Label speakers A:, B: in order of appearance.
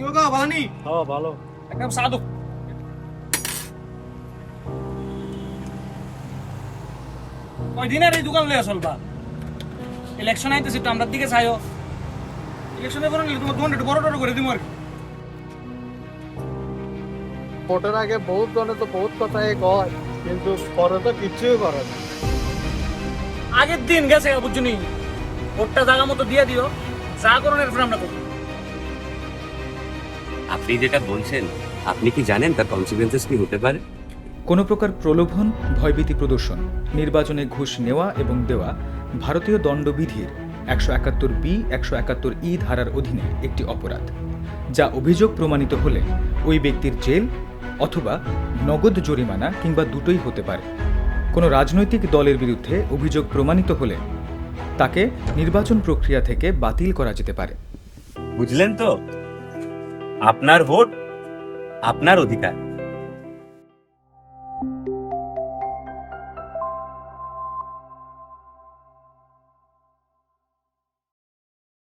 A: কি গো বালানি?
B: হ্যাঁ ভালো।
A: একদম সাধু কয়দিন এই দোকান লইয়া চলবা। ইলেকশন আইতেছে তো আমরার দিকে চাইও ইলেকশনে বরং তোমার দোকান একটু বড় বড় করে দিব আর
B: ভোটের আগে বহুত জনে তো বহুত কথাই কয় কিন্তু পরে তো কিচ্ছুই করে না।
A: আগের দিন গেছে বুঝছনি ভোটটা জায়গা মতো দিয়ে দিও যা করুন এরপর আমরা করব।
C: আপনি যেটা বলছেন আপনি কি জানেন তার কনসিকুয়েন্সেস কি হতে পারে?
D: কোনো প্রকার প্রলোভন ভয়ভীতি প্রদর্শন নির্বাচনে ঘুষ নেওয়া এবং দেওয়া ভারতীয় দণ্ডবিধির একশো একাত্তর বি একশো একাত্তর ই ধারার অধীনে একটি অপরাধ যা অভিযোগ প্রমাণিত হলে ওই ব্যক্তির জেল অথবা নগদ জরিমানা কিংবা দুটোই হতে পারে। কোনো রাজনৈতিক দলের বিরুদ্ধে অভিযোগ প্রমাণিত হলে তাকে নির্বাচন প্রক্রিয়া থেকে বাতিল করা যেতে পারে।
C: বুঝলেন তো? আপনার ভোট আপনার অধিকার।